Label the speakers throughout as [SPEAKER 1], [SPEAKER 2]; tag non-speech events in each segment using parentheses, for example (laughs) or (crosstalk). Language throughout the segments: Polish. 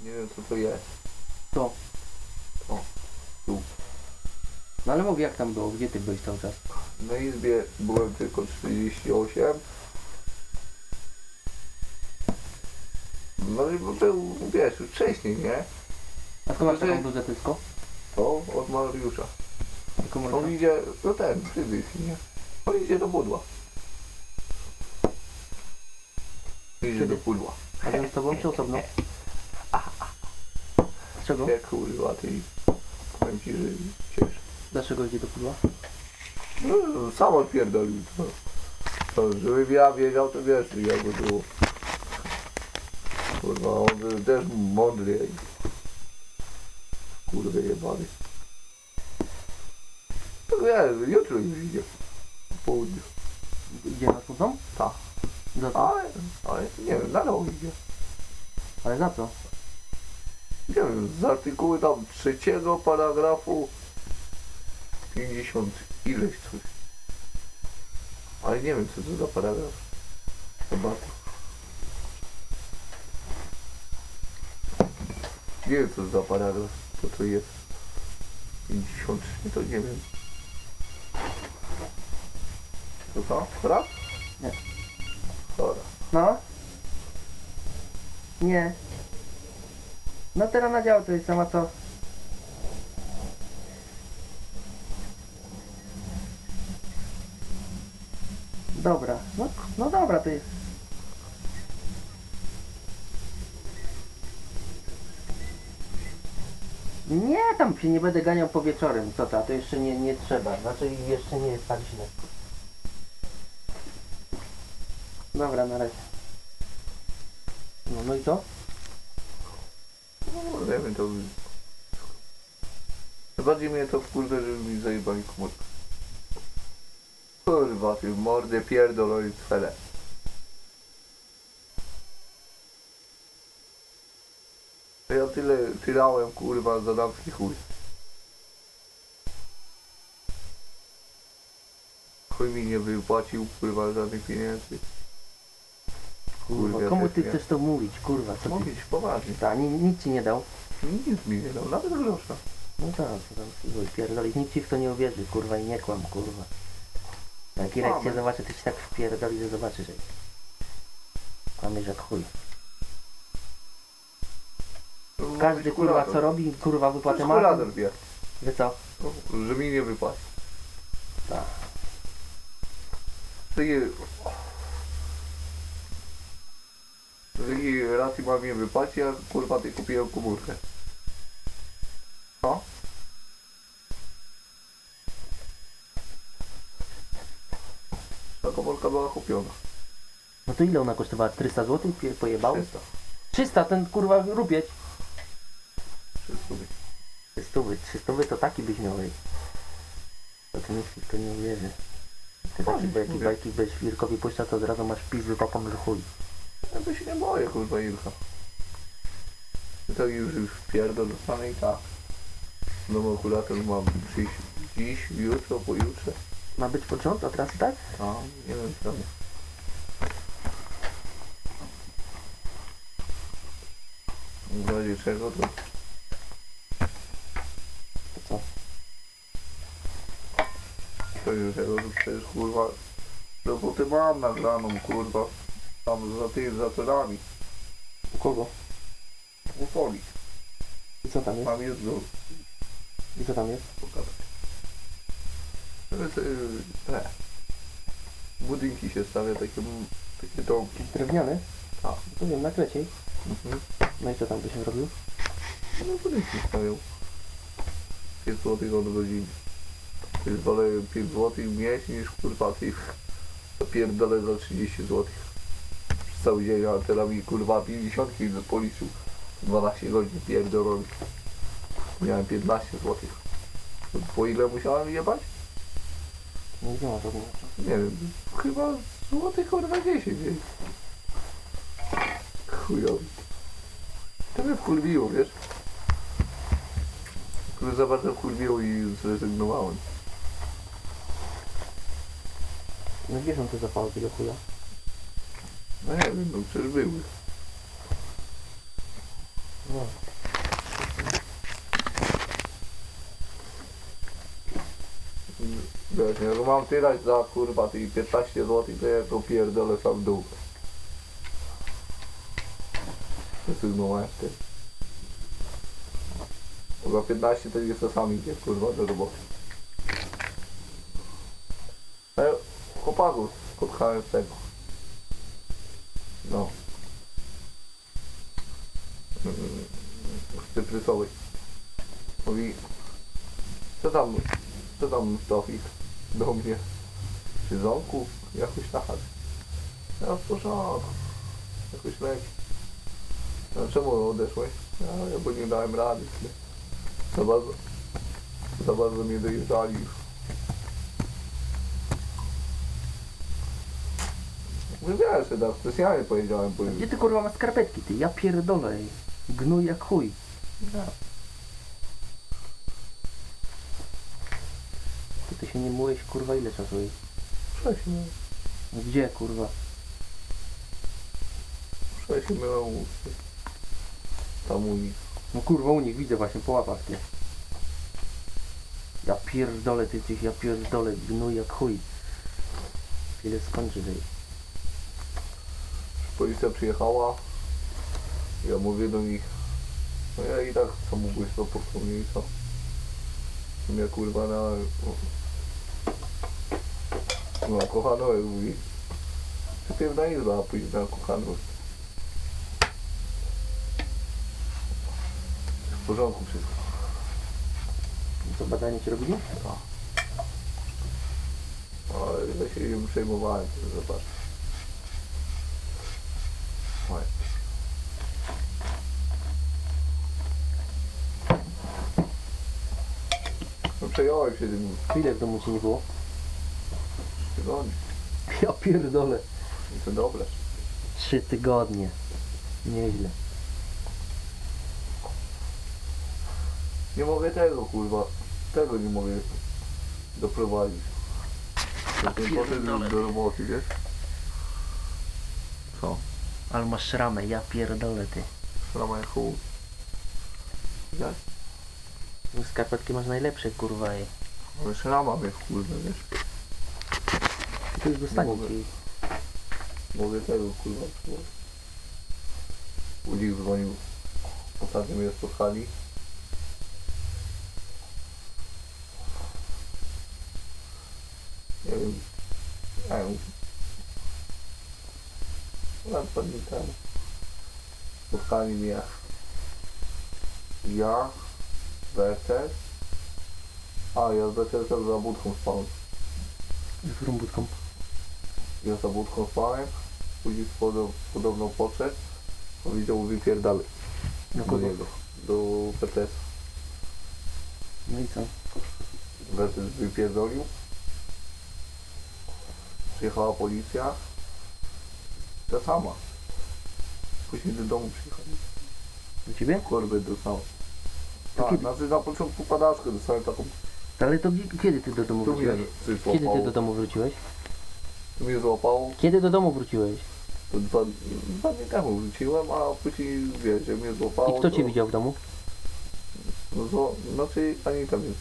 [SPEAKER 1] Nie wiem co to jest.
[SPEAKER 2] To.
[SPEAKER 1] O, tu.
[SPEAKER 2] No ale mów jak tam było, gdzie ty byłeś cały czas?
[SPEAKER 1] Na izbie byłem tylko 48. No i był, wiesz, już wcześniej, nie?
[SPEAKER 2] A skąd masz taką bluzę tylko?
[SPEAKER 1] To od Mariusza.
[SPEAKER 2] Tylko.
[SPEAKER 1] On idzie, no ten, przybyś, nie? On idzie do pudła. Idzie do pudła.
[SPEAKER 2] A z tobą czy osobno? Dlaczego?
[SPEAKER 1] Jak kurwa, ty powiem ci, że cieszę.
[SPEAKER 2] Dlaczego idzie do pudła?
[SPEAKER 1] No, sam odpierdolił to. to. Żebym ja wiedział, to wiesz, jakby było. Kurwa, on był też mądry. Kurde jebany. To wiesz, jutro już idzie. Po południu.
[SPEAKER 2] Idzie na cudną?
[SPEAKER 1] Tak.
[SPEAKER 2] Za co?
[SPEAKER 1] Ale, ale nie wiem, na rok idzie.
[SPEAKER 2] Ale za co?
[SPEAKER 1] Nie wiem, z artykułu tam trzeciego paragrafu 50 ileś coś. Ale nie wiem co to za paragraf. Zobaczę. Nie wiem co to za paragraf. Co to jest? 53 to nie wiem. To co? Chora?
[SPEAKER 2] Nie.
[SPEAKER 1] Chora.
[SPEAKER 2] No? Nie. No teraz na działo to jest sama co? Dobra, no, no dobra jest. Nie, tam się nie będę ganiał po wieczorem, co to, to jeszcze nie, nie trzeba, znaczy jeszcze nie jest tak źle. Dobra, na razie. No, no i co?
[SPEAKER 1] Nie wiem, to... Bardziej mnie to wkurza, żeby mi zajebali komórkę. Kurwa, ty mordę pierdolą cwele. Ja tyle tyrałem, kurwa, za damski chuj. Chuj mi nie wypłacił, kurwa, żadnych pieniędzy.
[SPEAKER 2] Kurwa, komu ty chcesz to mówić, kurwa, co ty?
[SPEAKER 1] Mówić poważnie.
[SPEAKER 2] Ta, ni, nic ci nie dał.
[SPEAKER 1] Nic mi nie dał, nawet grosza.
[SPEAKER 2] No tak, tam pierdolić, nikt ci w to nie uwierzy, kurwa, i nie kłam, kurwa. Jak Irek cię zobaczy, to ci tak wpierdoli, że zobaczysz, że kłamiesz jak chuj. Każdy, kurwa, co robi, kurwa, wypłatę ma,
[SPEAKER 1] Kurator wie,
[SPEAKER 2] że co?
[SPEAKER 1] że mi nie wypłaci.
[SPEAKER 2] Tak.
[SPEAKER 1] Takie... Z jakiej racji mam je wypłacić, a kurwa ty kupiłem komórkę. No? Ta komórka była kupiona.
[SPEAKER 2] No to ile ona kosztowała? 400 zł? Pie- Pojebał?
[SPEAKER 1] 300.
[SPEAKER 2] 300, ten kurwa rupieć.
[SPEAKER 1] 300.
[SPEAKER 2] 300, 300 to taki byś miał, ej. To ty w to nie uwierzy. Ty taki
[SPEAKER 1] Oj,
[SPEAKER 2] bajki,
[SPEAKER 1] mówię.
[SPEAKER 2] bajki byś Wilkowi puszcza, to od razu masz pizzy popą, że chuj.
[SPEAKER 1] Ja to się nie boję, kurwa Ilka. I tak już już pierdol dostanę i tak. No kurator mam przyjść dziś, jutro, pojutrze.
[SPEAKER 2] Ma być początek, a teraz tak?
[SPEAKER 1] A, nie wiem czemu. W razie czego to...
[SPEAKER 2] To co?
[SPEAKER 1] W razie czego to przecież kurwa... Robotę mam nagraną kurwa. Tam za tymi zatorami.
[SPEAKER 2] U kogo?
[SPEAKER 1] U folii.
[SPEAKER 2] I co tam jest?
[SPEAKER 1] Tam jest do
[SPEAKER 2] I co tam jest?
[SPEAKER 1] pokazać. Y, te. Budynki się stawia, takie, takie domki.
[SPEAKER 2] Drewniany?
[SPEAKER 1] Tak.
[SPEAKER 2] To wiem, na kreciej.
[SPEAKER 1] Mhm.
[SPEAKER 2] No i co tam byś robił?
[SPEAKER 1] No budynki stawiał. 5 zł od godziny. Wolę 5 zł mieć niż kurwa tych pierdolę za 30 zł. Cały dzień, a teraz mi kurwa 50 do policzył. 12 godzin pierdolony. Miałem 15 zł. Po ile musiałem jebać?
[SPEAKER 2] Nie wiem, to było.
[SPEAKER 1] Nie wiem, chyba złotych kurwa 10, nie? Chujowy. To mnie wkurwiło, wiesz? Które za bardzo wkurwiło i zrezygnowałem.
[SPEAKER 2] No gdzie są te zapały tego chuja?
[SPEAKER 1] No nie wiem, no przecież były.
[SPEAKER 2] No.
[SPEAKER 1] Wiesz, nie, że mam tyrać za kurwa tych 15 zł, to ja to pierdolę sam dół. Wysygnąłem ty. Za 15 to nie sami idzie kurwa do roboty. Ale chłopaków spotkałem tego. No. Mm, Z cyprysowej. Mówi, co tam, co tam Stofik do mnie? Czy ząku? Jakoś tak. Ja w porządku. Jakoś leci. A czemu odeszłeś? Ja, ja bo nie dałem rady. Za bardzo, za bardzo mnie dojeżdżali już. No wiesz, że tak specjalnie powiedziałem, bo
[SPEAKER 2] Gdzie ty kurwa masz skarpetki ty? Ja pierdolę. Gnój jak chuj. Ty, ty się nie myłeś kurwa ile czasu? ej?
[SPEAKER 1] wcześniej,
[SPEAKER 2] No Gdzie kurwa?
[SPEAKER 1] wcześniej miałem usty. Tam u nich.
[SPEAKER 2] No kurwa u nich widzę właśnie po łapach ty. Ja pierdolę ty tych, ja pierdolę, gnój jak chuj. Ile skończy tej.
[SPEAKER 1] Policja przyjechała. Ja mówię do nich, no ja i tak samobójstwo popełnię i co? Mnie kurwa na... No kochano jak mówi. Sypiewna izba, a później na kochaną. W porządku wszystko.
[SPEAKER 2] Co badanie ci robili?
[SPEAKER 1] Ale ja się nie przejmowałem, zobacz. Przejąłem się tym
[SPEAKER 2] Ile w domu ci nie było?
[SPEAKER 1] tygodni. (laughs)
[SPEAKER 2] Ja pierdolę.
[SPEAKER 1] I to dobre.
[SPEAKER 2] Trzy tygodnie. Nieźle.
[SPEAKER 1] Nie mogę tego kurwa. Tego nie mogę doprowadzić. Ten poszedł do roboty, wiesz? Co?
[SPEAKER 2] Ale masz szramę, ja pierdolę ty.
[SPEAKER 1] Rama jak chuj. Jak?
[SPEAKER 2] No Skarpetki masz najlepsze kurwa ej.
[SPEAKER 1] Ale szrama mnie kurwa, wiesz?
[SPEAKER 2] To już dostanie
[SPEAKER 1] mogę.
[SPEAKER 2] ci.
[SPEAKER 1] Mogę tego kurwa spróbować. U nich dzwonił. Ostatnio mnie spotkali. Nie wiem. Nie wiem. Na dwa dni temu. Spotkali mnie. Ja. Wertes. A, ja z Wertesem za budką spałem.
[SPEAKER 2] Z którą budką?
[SPEAKER 1] Ja za budką spałem, później podob, podobno podszedł, powiedział wypierdalaj
[SPEAKER 2] Do
[SPEAKER 1] do
[SPEAKER 2] kogo?
[SPEAKER 1] niego, do PTS.
[SPEAKER 2] No i co?
[SPEAKER 1] Wertes wypierdolił. Przyjechała policja. Ta sama. Później do domu przyjechali.
[SPEAKER 2] Do ciebie?
[SPEAKER 1] Korbę dostałem.
[SPEAKER 2] To
[SPEAKER 1] Tak,
[SPEAKER 2] kiedy?
[SPEAKER 1] znaczy na początku padaczkę dostałem taką,
[SPEAKER 2] Ale to gdzie- kiedy ty do domu
[SPEAKER 1] tu mnie
[SPEAKER 2] wróciłeś? Kiedy ty do
[SPEAKER 1] złapało.
[SPEAKER 2] domu wróciłeś?
[SPEAKER 1] Tu mnie złapało,
[SPEAKER 2] Kiedy do domu wróciłeś?
[SPEAKER 1] to dwa, dwa dni temu wróciłem, a później wiesz, że mnie złapało.
[SPEAKER 2] I kto
[SPEAKER 1] to...
[SPEAKER 2] cię widział w domu?
[SPEAKER 1] No to, znaczy Anita więc.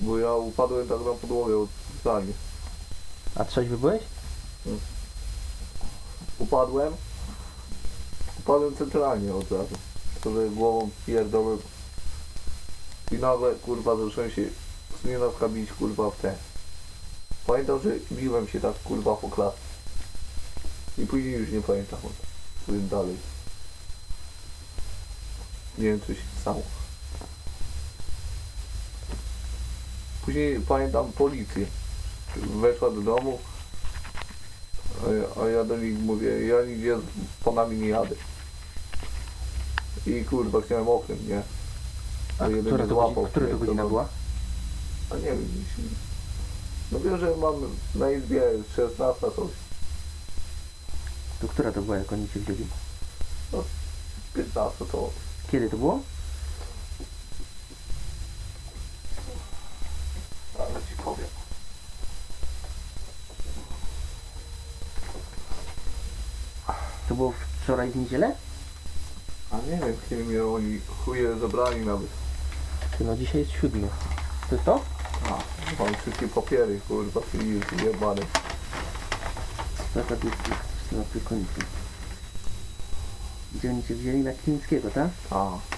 [SPEAKER 1] Bo ja upadłem tak na podłogę od zdalnie.
[SPEAKER 2] A trzeźwy byłeś?
[SPEAKER 1] Upadłem. Upadłem centralnie od razu. To, że głową pierdolę. I nagle kurwa zacząłem się z nienacka bić kurwa w te. Pamiętam, że biłem się tak kurwa po klatce. I później już nie pamiętam o tym dalej. Nie wiem co się stało. Później pamiętam policję. Weszła do domu. Ja, a ja do nich mówię, ja nigdzie z panami nie jadę. I kurwa chciałem oknem, nie?
[SPEAKER 2] A
[SPEAKER 1] jeden
[SPEAKER 2] która to,
[SPEAKER 1] złapał,
[SPEAKER 2] godzina, która to godzina
[SPEAKER 1] mam-
[SPEAKER 2] była?
[SPEAKER 1] A nie wiem. No wiem, że mam na izbie 16 coś,
[SPEAKER 2] To która to była, jak oni cię wzięli?
[SPEAKER 1] 15 to.
[SPEAKER 2] Kiedy to było?
[SPEAKER 1] Ale ci powiem.
[SPEAKER 2] To było wczoraj w niedzielę?
[SPEAKER 1] A nie wiem, kiedy mnie oni chuje zabrali nawet.
[SPEAKER 2] Ty, no dzisiaj jest siódmy. To jest to?
[SPEAKER 1] A, mam wszystkie papiery, kurwa, czyli jebane.
[SPEAKER 2] Strata bliskich. Gdzie oni cię wzięli na Kilińskiego, tak?
[SPEAKER 1] A,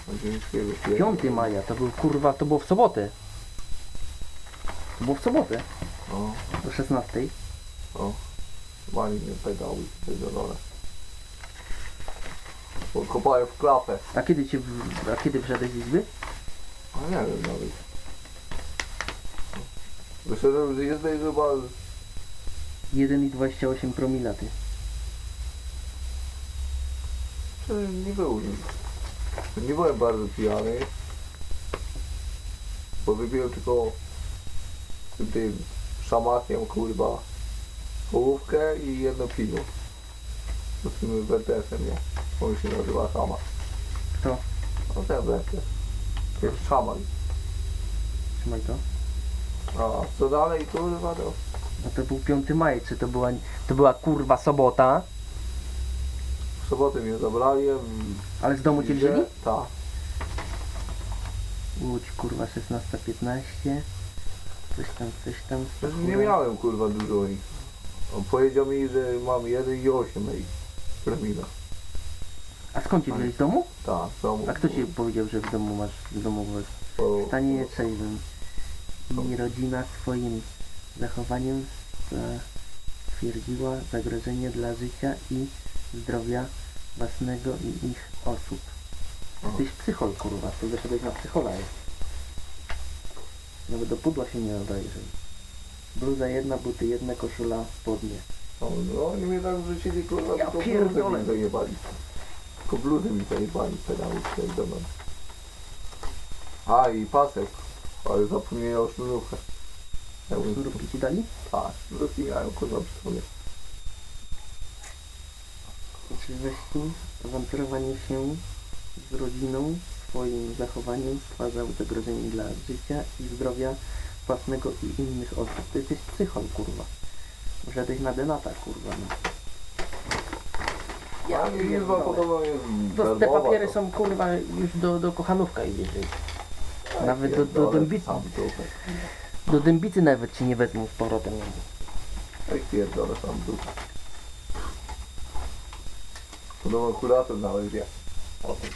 [SPEAKER 1] na ziemskiego.
[SPEAKER 2] 5 maja, to był kurwa, to było w sobotę. To było w sobotę,
[SPEAKER 1] O,
[SPEAKER 2] o 16.
[SPEAKER 1] o. Wali mnie pedały, pierdolone. Bo kopałem w klapę.
[SPEAKER 2] A kiedy cię, w- a kiedy wszedłeś z izby?
[SPEAKER 1] A nie wiem nawet. Wyszedłem z jednej chyba
[SPEAKER 2] 1,28 promila ty.
[SPEAKER 1] Czy nie był. Nie byłem bardzo pijany. Bo wypiłem tylko tym, tym szamakiem, kurwa, połówkę i jedno piwo. Z tym Wertesem, nie? On się nazywa Szama.
[SPEAKER 2] Kto?
[SPEAKER 1] No ten Wertes. Jest szaman.
[SPEAKER 2] Trzymaj to.
[SPEAKER 1] A co dalej, kurwa, to...
[SPEAKER 2] No to był 5 maja, czy to była, to była kurwa sobota,
[SPEAKER 1] W sobotę mnie zabrali.
[SPEAKER 2] ale z domu cię wzięli?
[SPEAKER 1] Tak.
[SPEAKER 2] Łódź kurwa 16.15. Coś tam, coś tam.
[SPEAKER 1] Znaczy nie miałem kurwa dużo ich. On powiedział mi, że mam 1,8 i premila.
[SPEAKER 2] A skąd wzięli z domu?
[SPEAKER 1] Tak, w domu.
[SPEAKER 2] A kto ci powiedział, że w domu masz, w domu?
[SPEAKER 1] Bo-
[SPEAKER 2] Stanie Czejwem. I rodzina swoim zachowaniem stwierdziła zagrożenie dla życia i zdrowia własnego i ich osób. Jesteś psychol, kurwa, ty wyszedłeś na psychola. jest. Nawet do pudła się nie nadajesz. Bluza jedna, buty jedne, koszula, spodnie.
[SPEAKER 1] No, no oni mnie tak wrzucili kurwa,
[SPEAKER 2] Ja
[SPEAKER 1] tylko
[SPEAKER 2] pierdolę.
[SPEAKER 1] mi bluzę mi zajebali, pedały pierdolone. A i pasek. Ale zapomniałem o sznurówkach. Ja
[SPEAKER 2] Sznurówki ci dali?
[SPEAKER 1] Tak, sznurówki miałem kurwa przy sobie.
[SPEAKER 2] Trzeźwości, awanturowanie się z rodziną, swoim zachowaniem stwarzał zagrożenie dla życia i zdrowia własnego i innych osób. To jesteś psychol, kurwa. Wszedłeś na denata, kurwa. No.
[SPEAKER 1] Ja podobno jest
[SPEAKER 2] To, te papiery
[SPEAKER 1] to-
[SPEAKER 2] są, kurwa, już do, do kochanówka idziesz.
[SPEAKER 1] Aj,
[SPEAKER 2] nawet do- do
[SPEAKER 1] pierdolę,
[SPEAKER 2] dębicy.
[SPEAKER 1] sam dupę.
[SPEAKER 2] Do dębicy nawet ci nie wezmą z powrotem.
[SPEAKER 1] Ej, pierdolę sam dupę. Podobno nawet wie. O tym.